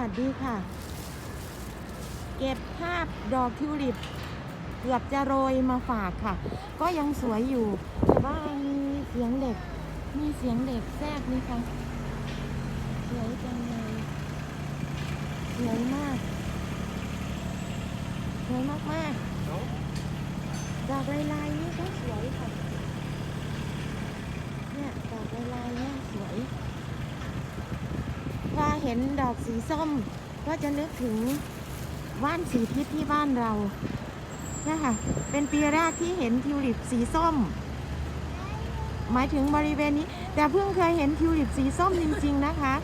วัสดีค่ะ เก็บภาพดอกทิวลิป เกือบจะโรยมาฝากค่ะ ก็ยังสวยอยู่ แต่ว่ามีเสียงเด็ก มีเสียงเด็กแทรกนี่ค่ะ สวยจังเลยสวยมากสวยมากมากดอกลายลายๆนี่ก็สวยค่ะ เนี่ยดอกลายลายๆเนี่ยสวย พอเห็นดอกสีส้ม ก็จะนึกถึงว่านสีทิศที่บ้านเราเนี่ยค่ะเป็นปีแรกที่เห็นทิวลิปสีส้ม หมายถึงบริเวณนี้ แต่เพิ่งเคยเห็นทิวลิปสีส้มจริง ๆ นะคะ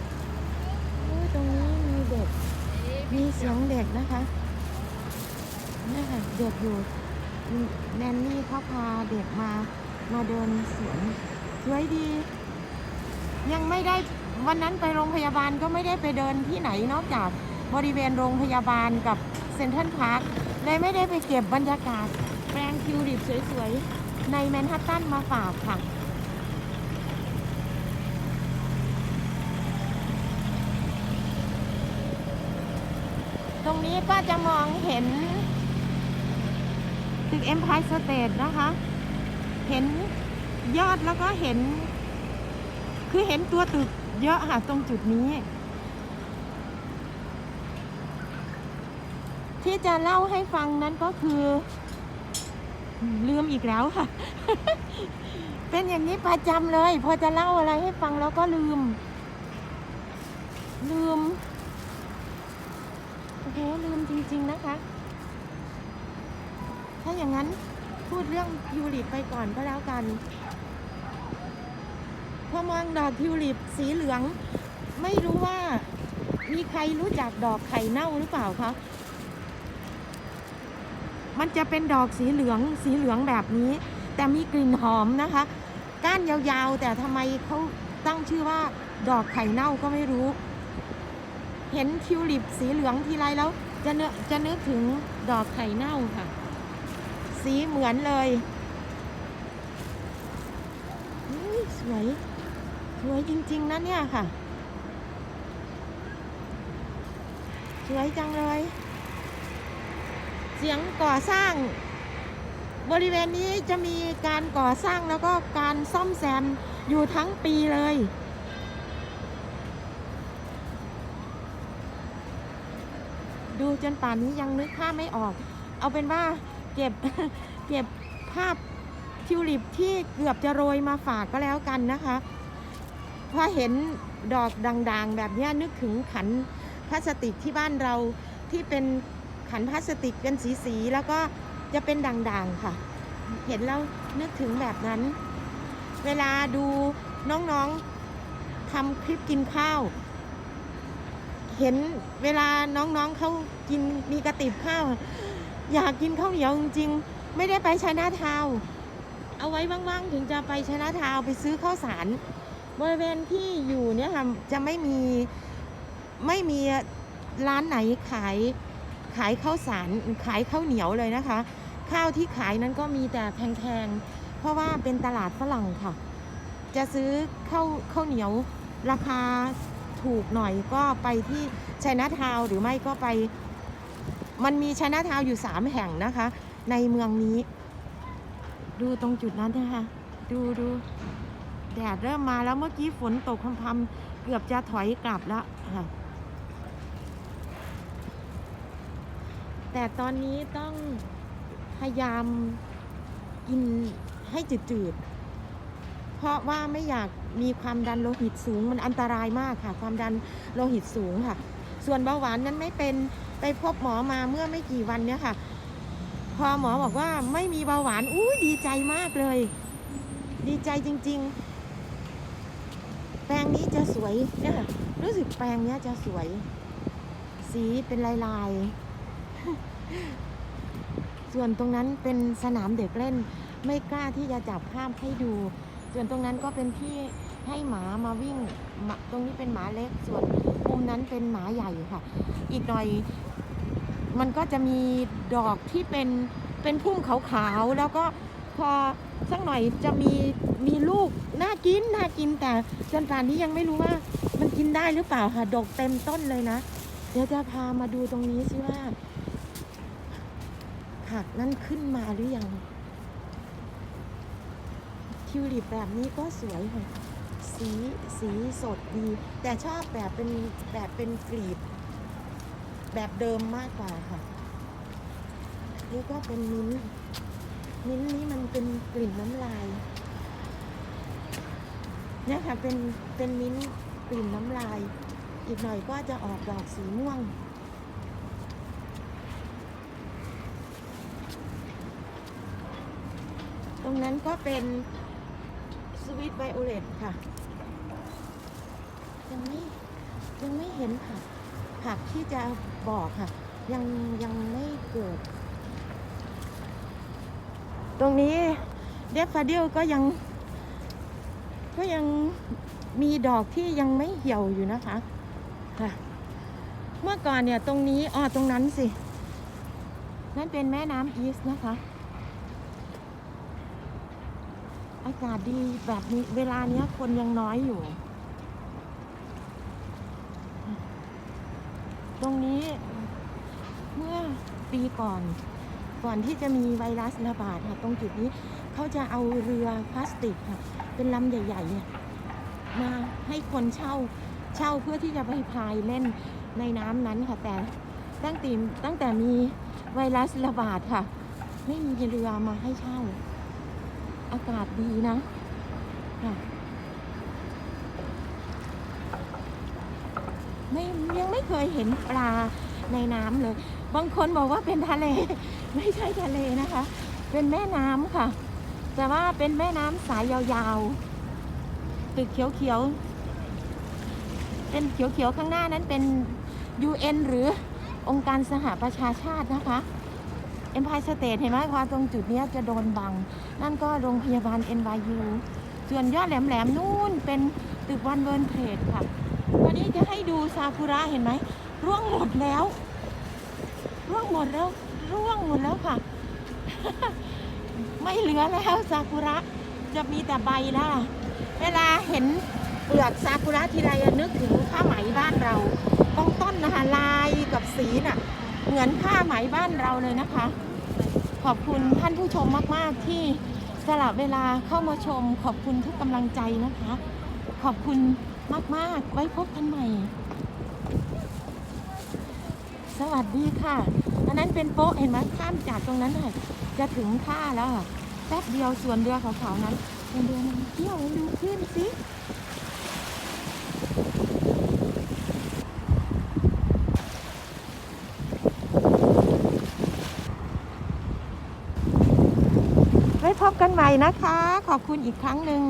ตรงนี้มีเด็ก มีเสียงเด็กนะคะเนี่ยค่ะเด็กอยู่แนนนี่เขาพาเด็กมามาเดินสวนสวยดี ยังไม่ได้ วันนั้นไปโรงพยาบาลก็ไม่ได้ไปเดินที่ไหนนอกจากบริเวณโรงพยาบาลกับเซ็นทรัลพาร์คเลยไม่ได้ไปเก็บบรรยากาศ แปลงทิวลิปสวยๆ ในแมนฮัตตันมาฝากค่ะตรงนี้ก็จะมองเห็น ตึก Empire State นะคะ เห็นยอดแล้วก็เห็น คือเห็นตัวตึก เยอะค่ะตรงจุดนี้ ที่จะเล่าให้ฟังนั้นก็คือ ลืมอีกแล้วค่ะ เป็นอย่างนี้ประจำเลย พอจะเล่าอะไรให้ฟังแล้วก็ลืม ลืมโอ้โหลืมจริง ๆนะคะ ถ้าอย่างนั้นพูดเรื่องทิวลิไปก่อนก็แล้วกัน พอมองดอกทิวลิปสีเหลือง ไม่รู้ว่ามีใครรู้จักดอกไข่เน่าหรือเปล่าคะ มันจะเป็นดอกสีเหลืองสีเหลืองแบบนี้ แต่มีกลิ่นหอมนะคะ ก้านยาวๆ แต่ทำไมเขาตั้งชื่อว่าดอกไข่เน่าก็ไม่รู้ เห็นทิวลิปสีเหลืองทีไรแล้ว จะเนจะนึกถึงดอกไข่เน่าค่ะ สีเหมือนเลยสวย สวยจริง ๆนะเนี่ยค่ะ สวยจังเลย เสียงก่อสร้าง บริเวณนี้จะมีการก่อสร้างแล้วก็การซ่อมแซมอยู่ทั้งปีเลยดูจนป่านนี้ยังนึกภาพไม่ออก เอาเป็นว่าเก็บเก็บภาพทิวลิปที่เกือบจะโรยมาฝากก็แล้วกันนะคะ พอเห็นดอกด่างๆ แบบนี้นึกถึงขันพลาสติกที่บ้านเราที่เป็นขันพลาสติกเป็นสีๆแล้วก็จะเป็นด่างๆค่ะ เห็นแล้วนึกถึงแบบนั้น เวลาดูน้องๆทำคลิปกินข้าว เห็นเวลาน้องๆเขากินมีกระติบข้าว อยากกินข้าวเหนียวจริงๆ ไม่ได้ไปชนะทาว เอาไว้ว่างๆ ถึงจะไปชนะทาวไปซื้อข้าวสาร บริเวณที่อยู่เนี่ยค่ะจะไม่มีไม่มีร้านไหนขายขายข้าวสารขายข้าวเหนียวเลยนะคะ ข้าวที่ขายนั้นก็มีแต่แพงๆเพราะว่าเป็นตลาดฝรั่งค่ะ จะซื้อข้าวข้าวเหนียวราคาถูกหน่อยก็ไปที่ชัยนาทาวหรือไม่ก็ไป มันมีชัยนาทาวอยู่สามแห่งนะคะ ในเมืองนี้ ดูตรงจุดนั้นนะคะ ดูดู แดดเริ่มมาแล้วเมื่อกี้ฝนตกพรำๆเกือบจะถอยกลับแล้วค่ะแต่ตอนนี้ต้องพยายามกินให้จืดๆ เพราะว่าไม่อยากมีความดันโลหิตสูงมันอันตรายมากค่ะ ความดันโลหิตสูงค่ะ ส่วนเบาหวานนั้นไม่เป็นไปพบหมอมาเมื่อไม่กี่วันเนี่ยค่ะ พอหมอบอกว่าไม่มีเบาหวานอู้ดีใจมากเลย ดีใจจริง ๆ แปรงนี้จะสวยเนี่ยรู้สึกแปรงเนี้ยจะสวย สีเป็นลายลายๆส่วนตรงนั้นเป็นสนามเด็กเล่น ไม่กล้าที่จะจับภาพให้ดู ส่วนตรงนั้นก็เป็นที่ให้หมามาวิ่ง ตรงนี้เป็นหมาเล็ก ส่วนมุมนั้นเป็นหมาใหญ่ค่ะ อีกหน่อยมันก็จะมีดอกที่เป็นเป็นพุ่มขาวๆแล้วก็ พอสักหน่อยจะมีมีลูกน่ากินน่ากินแต่จนป่านนี้ยังไม่รู้ว่า มันกินได้หรือเปล่าค่ะดอกเต็มต้นเลยนะแดี๋ยวจะพามาดูตรงนี้สิว่าผักนั่นขึ้นมาหรือยังทิวลิปแบบนี้ก็สวยค่ะสีสีสดดี แต่ชอบแบบเป็นแบบเป็นกลีบ แบบเดิมมากกว่าค่ะนี่ก็เป็นมิ้นท์ มิ้นนี้มันเป็นกลิ่นน้ำลายเนี่ยค่ะเป็นเป็นมิ้นกลิ่นน้ำลาย อีกหน่อยก็จะออกดอกสีม่วง ตรงนั้นก็เป็นสวิตไวโอเลตค่ะ ยังไม่ยังไม่เห็นผักผักที่จะบอกค่ะ ยังยังไม่เกิด ตรงนี้เดฟฟาดิลก็ยัง ก็ยังมีดอกที่ยังไม่เหี่ยวอยู่นะคะค่ะเมื่อก่อนเนี่ยตรงนี้อ๋อตรงนั้นสิ นั่นเป็นแม่น้ำอีสนะคะ อากาศดีแบบนี้เวลานี้คนยังน้อยอยู่ ตรงนี้เมื่อปีก่อน ก่อนที่จะมีไวรัสระบาดค่ะตรงจุดนี้เขาจะเอาเรือพลาสติกค่ะเป็นลำใหญ่ๆเนี่ยมาให้คนเช่าเช่าเพื่อที่จะไปพายเล่นในน้ำนั้นค่ะแต่ตั้งแต่ตั้งแต่มีไวรัสระบาดค่ะ ไม่มีเรือมาให้เช่า อากาศดีนะค่ะไม่ยังไม่เคยเห็นปลาในน้ำเลย บางคนบอกว่าเป็นทะเล ไม่ใช่ทะเลนะคะ เป็นแม่น้ำค่ะ แต่ว่าเป็นแม่น้ำสายยาวๆตึกเขียวๆเป็นเขียวๆข้างหน้านั้นเป็น UN หรือองค์การสหประชาชาตินะคะ Empire State เห็นไหมพอตรงจุดนี้จะโดนบัง นั่นก็โรงพยาบาล NYU ส่วนยอดแหลมๆนู่นเป็นตึกวันเวิร์นเทรดค่ะ วันนี้จะให้ดูซากุระเห็นไหม ร่วงหมดแล้ว ร่วงหมดแล้ว ร่วงหมดแล้วค่ะ ไม่เหลือแล้วซากุระจะมีแต่ใบแล้วล่ะเวลาเห็นเปลือกซากุระทีไรนึกถึงผ้าไหมบ้านเราตรงต้นนะคะลายกับสีน่ะ เหมือนผ้าไหมบ้านเราเลยนะคะ ขอบคุณท่านผู้ชมมาก ๆ ที่สละเวลาเข้ามาชม ขอบคุณทุกกำลังใจนะคะ ขอบคุณมาก ๆ ไว้พบกันใหม่ สวัสดีค่ะ นั้นเป็นโป๊ะเห็นไหมข้ามจากตรงนั้นน่ะจะถึงท่าแล้วอะแป๊บเดียวส่วนเรือขาวๆนั้น เป็นเรือนำเที่ยวดูขึ้นสิไว้พบกันใหม่นะคะ ขอบคุณอีกครั้งหนึ่ง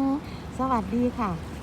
สวัสดีค่ะ